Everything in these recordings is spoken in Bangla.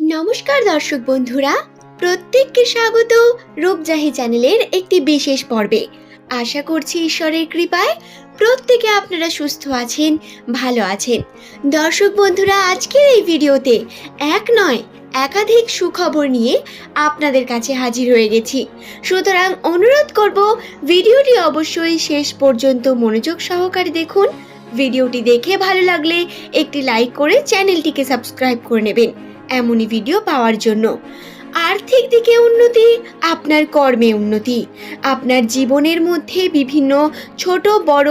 নমস্কার দর্শক বন্ধুরা, প্রত্যেককে স্বাগত রূপজাহি চ্যানেলের একটি বিশেষ পর্বে। আশা করছি ঈশ্বরের কৃপায় প্রত্যেকে আপনারা সুস্থ আছেন, ভালো আছেন। দর্শক বন্ধুরা, আজকের এই ভিডিওতে এক নয়, একাধিক সুখবর নিয়ে আপনাদের কাছে হাজির হয়ে গেছি। সুতরাং অনুরোধ করব, ভিডিওটি অবশ্যই শেষ পর্যন্ত মনোযোগ সহকারে দেখুন। ভিডিওটি দেখে ভালো লাগলে একটি লাইক করে চ্যানেলটিকে সাবস্ক্রাইব করে নেবেন। এমনই ভিডিও পাওয়ার জন্য। আর্থিক দিকে উন্নতি, আপনার কর্মে উন্নতি, আপনার জীবনের মধ্যে বিভিন্ন ছোট বড়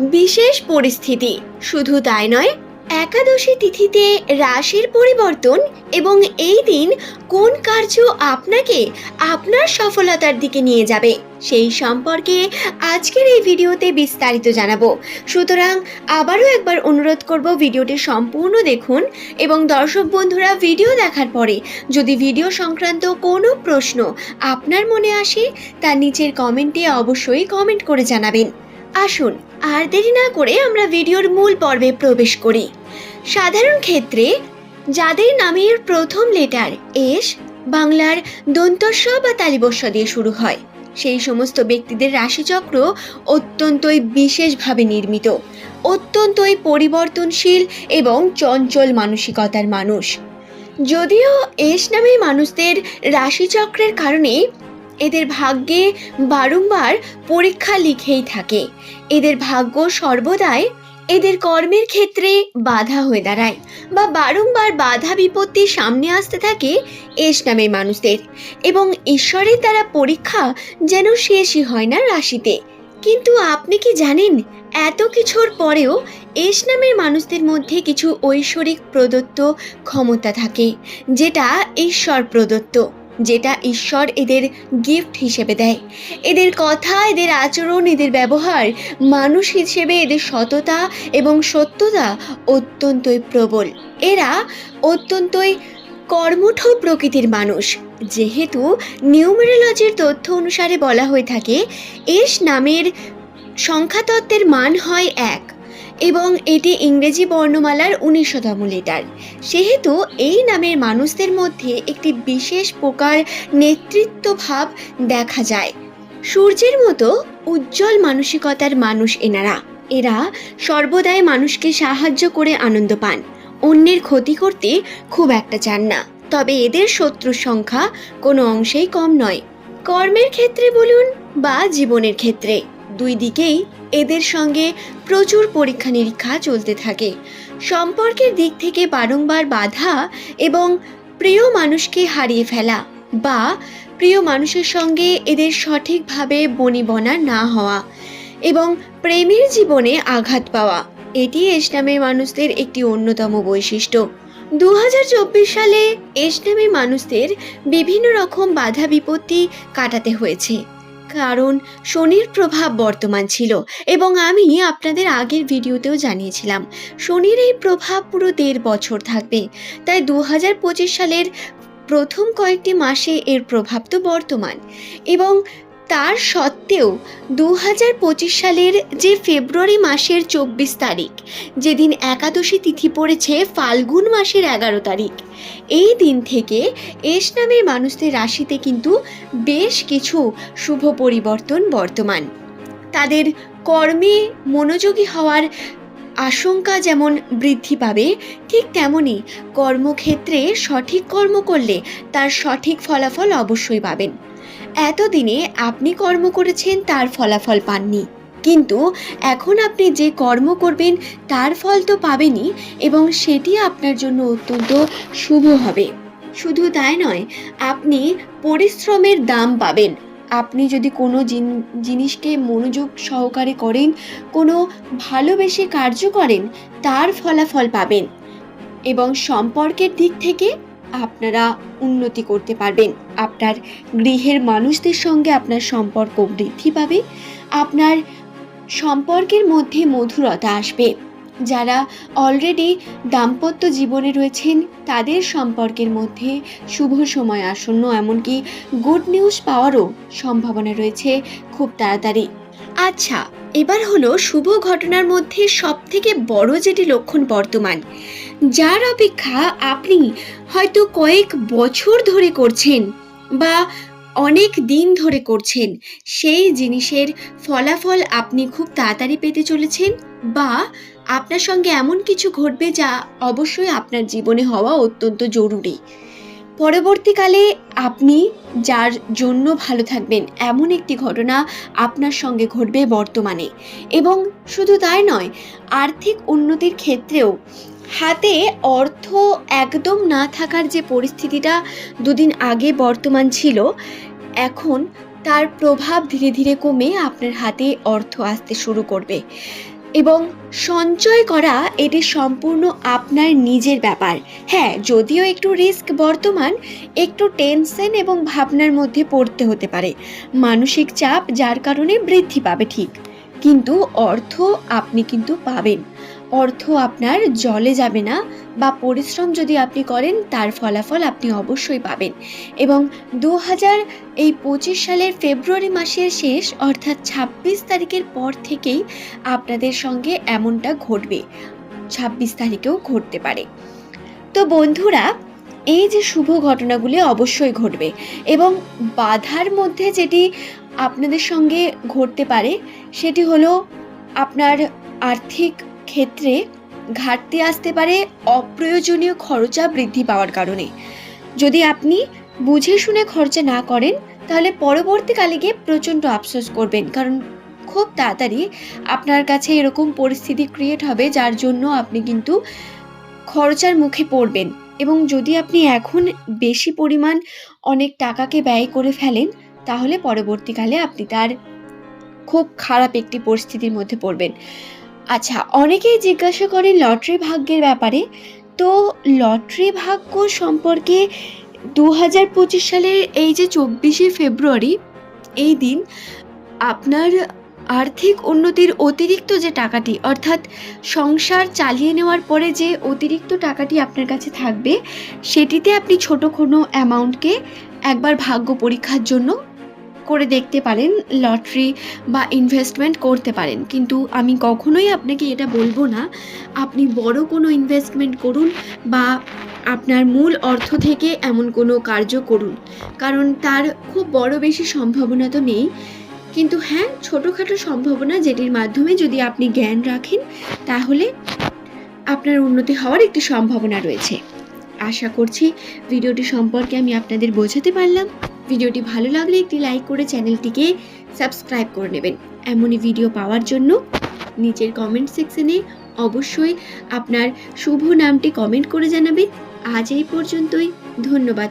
বিশেষ পরিস্থিতি। শুধু তাই নয় একাদশী তিথিতে রাশির পরিবর্তন এবং এই দিন কোন কার্য আপনাকে আপনার সফলতার দিকে নিয়ে যাবে, সেই সম্পর্কে আজকের এই ভিডিওতে বিস্তারিত জানাব। সুতরাং আবারও একবার অনুরোধ করব ভিডিওটি সম্পূর্ণ দেখুন এবং দর্শক বন্ধুরা ভিডিও দেখার পরে যদি ভিডিও সংক্রান্ত কোনো প্রশ্ন আপনার মনে আসে, তা নিচের কমেন্টে অবশ্যই কমেন্ট করে জানাবেন। আসুন, আর দেরি না করে আমরা ভিডিওর মূল পর্বে প্রবেশ করি। সাধারণ ক্ষেত্রে যাদের নামের প্রথম লেটার এস, বাংলার দন্তস্ব বা তালিবস্য দিয়ে শুরু হয়। সেই সমস্ত ব্যক্তিদের রাশিচক্র অত্যন্তই বিশেষভাবে নির্মিত, অত্যন্তই পরিবর্তনশীল এবং চঞ্চল মানসিকতার মানুষ। যদিও এস নামে মানুষদের রাশিচক্রের কারণে এদের ভাগ্যে বারংবার পরীক্ষা লিখেই থাকে। এদের ভাগ্য সর্বদাই এদের কর্মের ক্ষেত্রে বাধা হয়ে দাঁড়ায় বা বারংবার বাধা বিপত্তি সামনে আসতে থাকে এস নামের মানুষদের এবং ঈশ্বরের দ্বারা পরীক্ষা যেন শেষই হয় না রাশিতে। কিন্তু আপনি কি জানেন, এত কিছুর পরেও এস নামের মানুষদের মধ্যে কিছু ঐশ্বরিক প্রদত্ত ক্ষমতা থাকে, যেটা ঈশ্বর প্রদত্ত। যেটা ঈশ্বর এদের গিফট হিসেবে দেয়। এদের কথা, এদের আচরণ, এদের ব্যবহার মানুষ হিসেবে এদের সততা এবং সত্যতা অত্যন্তই প্রবল। এরা অত্যন্তই কর্মঠ প্রকৃতির মানুষ। যেহেতু নিউমেরোলজির তথ্য অনুসারে বলা হয়ে থাকে, এস নামের সংখ্যাতত্ত্বের মান হয় এক। এবং এটি ইংরেজি বর্ণমালার উনিশতম লেটার। সেহেতু এই নামের মানুষদের মধ্যে একটি বিশেষ প্রকার নেতৃত্ব ভাব দেখা যায়। সূর্যের মতো উজ্জ্বল মানসিকতার মানুষ এনারা। এরা সর্বদাই মানুষকে সাহায্য করে আনন্দ পান। অন্যের ক্ষতি করতে খুব একটা চান না। তবে এদের শত্রুর সংখ্যা কোনো অংশেই কম নয়। কর্মের ক্ষেত্রে বলুন বা জীবনের ক্ষেত্রে। দুই দিকেই এদের সঙ্গে প্রচুর পরীক্ষা নিরীক্ষা চলতে থাকে। সম্পর্কের দিক থেকে বারংবার বাধা এবং প্রিয় মানুষকে হারিয়ে ফেলা বা প্রিয় মানুষের সঙ্গে এদের সঠিকভাবে বনিবনা না হওয়া এবং প্রেমের জীবনে আঘাত পাওয়া, এটি এসলামের মানুষদের একটি অন্যতম বৈশিষ্ট্য। দু হাজার চব্বিশ সালে এসলামের মানুষদের বিভিন্ন রকম বাধা বিপত্তি কাটাতে হয়েছে। কারণ শনির প্রভাব বর্তমান ছিল এবং আমি আপনাদের আগের ভিডিওতেও জানিয়েছিলাম। শনির এই প্রভাব পুরো দেড় বছর থাকবে। তাই দু হাজার পঁচিশ সালের প্রথম কয়েকটি মাসে এর প্রভাব তো বর্তমান। এবং তার সত্ত্বেও দু হাজার পঁচিশ সালের যে ফেব্রুয়ারি মাসের চব্বিশ তারিখ, যেদিন একাদশী তিথি পড়েছে ফাল্গুন মাসের এগারো তারিখ, এই দিন থেকে এস নামের মানুষদের রাশিতে কিন্তু বেশ কিছু শুভ পরিবর্তন বর্তমান। তাদের কর্মে মনোযোগী হওয়ার আশঙ্কা যেমন বৃদ্ধি পাবে, ঠিক তেমনই কর্মক্ষেত্রে সঠিক কর্ম করলে তার সঠিক ফলাফল অবশ্যই পাবেন। এতদিনে আপনি কর্ম করেছেন, তার ফলাফল পাননি। কিন্তু এখন আপনি যে কর্ম করবেন, তার ফল তো পাবেনই এবং সেটি আপনার জন্য অত্যন্ত শুভ হবে। শুধু তাই নয়, আপনি পরিশ্রমের দাম পাবেন। আপনি যদি কোনো জিন- জিনিসকে মনোযোগ সহকারে করেন, কোনো ভালোবেসে কার্য করেন, তার ফলাফল পাবেন। এবং সম্পর্কের দিক থেকে আপনারা উন্নতি করতে পারবেন। আপনার গৃহের মানুষদের সঙ্গে আপনার সম্পর্ক বৃদ্ধি পাবে। আপনার সম্পর্কের মধ্যে মধুরতা আসবে। যারা অলরেডি দাম্পত্য জীবনে রয়েছেন, তাদের সম্পর্কের মধ্যে শুভ সময় আসন্ন, এমনকি গুড নিউজ পাওয়ারও সম্ভাবনা রয়েছে খুব তাড়াতাড়ি। আচ্ছা এবার হলো শুভ ঘটনার মধ্যে সবথেকে বড় যেটি লক্ষণ বর্তমান। যার অপেক্ষা আপনি হয়তো কয়েক বছর ধরে করছেন বা অনেক দিন ধরে করছেন, সেই জিনিসের ফলাফল আপনি খুব তাড়াতাড়ি পেতে চলেছেন বা আপনার সঙ্গে এমন কিছু ঘটবে যা অবশ্যই আপনার জীবনে হওয়া অত্যন্ত জরুরি। পরবর্তীকালে আপনি যার জন্য ভালো থাকবেন এমন একটি ঘটনা আপনার সঙ্গে ঘটবে বর্তমানে। এবং শুধু তাই নয়, আর্থিক উন্নতির ক্ষেত্রেও হাতে অর্থ একদম না থাকার যে পরিস্থিতিটা দুদিন আগে বর্তমান ছিল, এখন তার প্রভাব ধীরে ধীরে কমে আপনার হাতে অর্থ আসতে শুরু করবে। এবং সঞ্চয় করা এটি সম্পূর্ণ আপনার নিজের ব্যাপার। হ্যাঁ যদিও একটু রিস্ক বর্তমান, একটু টেনশন এবং ভাবনার মধ্যে পড়তে হতে পারে। মানসিক চাপ যার কারণে বৃদ্ধি পাবে ঠিক। কিন্তু অর্থ আপনি কিন্তু পাবেন। অর্থ আপনার জলে যাবে না বা পরিশ্রম যদি আপনি করেন, তার ফলাফল আপনি অবশ্যই পাবেন। এবং দু হাজার এই পঁচিশ সালের ফেব্রুয়ারি মাসের শেষ, অর্থাৎ ছাব্বিশ তারিখের পর থেকেই আপনাদের সঙ্গে এমনটা ঘটবে। ছাব্বিশ তারিখেও ঘটতে পারে। তো বন্ধুরা, এই যে শুভ ঘটনাগুলি অবশ্যই ঘটবে এবং বাধার মধ্যে যেটি আপনাদের সঙ্গে ঘটতে পারে, সেটি হলো আপনার আর্থিক ক্ষেত্রে ঘাটতি আসতে পারে অপ্রয়োজনীয় খরচা বৃদ্ধি পাওয়ার কারণে। যদি আপনি বুঝে শুনে খরচা না করেন, তাহলে পরবর্তীকালে গিয়ে প্রচণ্ড আফসোস করবেন। কারণ খুব তাড়াতাড়ি আপনার কাছে এরকম পরিস্থিতি ক্রিয়েট হবে, যার জন্য আপনি কিন্তু খরচার মুখে পড়বেন। এবং যদি আপনি এখন বেশি পরিমাণ অনেক টাকাকে ব্যয় করে ফেলেন, তাহলে পরবর্তীকালে আপনি তার খুব খারাপ একটি পরিস্থিতির মধ্যে পড়বেন। আচ্ছা অনেকেই জিজ্ঞাসা করে লটারি ভাগ্যের ব্যাপারে। তো লটারি ভাগ্য সম্পর্কে দু হাজার পঁচিশ সালের এই যে চব্বিশে ফেব্রুয়ারি, এই দিন আপনার আর্থিক উন্নতির অতিরিক্ত যে টাকাটি, অর্থাৎ সংসার চালিয়ে নেওয়ার পরে যে অতিরিক্ত টাকাটি আপনার কাছে থাকবে, সেটিতে আপনি ছোট কোনো অ্যামাউন্টকে একবার ভাগ্য পরীক্ষার জন্য করে দেখতে পারেন, লটারি বা ইনভেস্টমেন্ট করতে পারেন। কিন্তু আমি কখনোই আপনাকে এটা বলব না। আপনি বড় কোনো ইনভেস্টমেন্ট করুন বা আপনার মূল অর্থ থেকে এমন কোনো কার্য করুন। কারণ তার খুব বড় বেশি সম্ভাবনা তো নেই। কিন্তু হ্যাঁ ছোটোখাটো সম্ভাবনা যেটির মাধ্যমে যদি আপনি জ্ঞান রাখেন, তাহলে আপনার উন্নতি হওয়ার একটি সম্ভাবনা রয়েছে। আশা করছি ভিডিওটি সম্পর্কে আমি আপনাদের বোঝাতে পারলাম। ভিডিওটি ভালো লাগলে একটি লাইক করে চ্যানেলটিকে সাবস্ক্রাইব করে নেবেন। এমনই ভিডিও পাওয়ার জন্য নিচের কমেন্ট সেকশনে অবশ্যই আপনার শুভ নামটি কমেন্ট করে জানাবেন। আজ এই পর্যন্তই। ধন্যবাদ।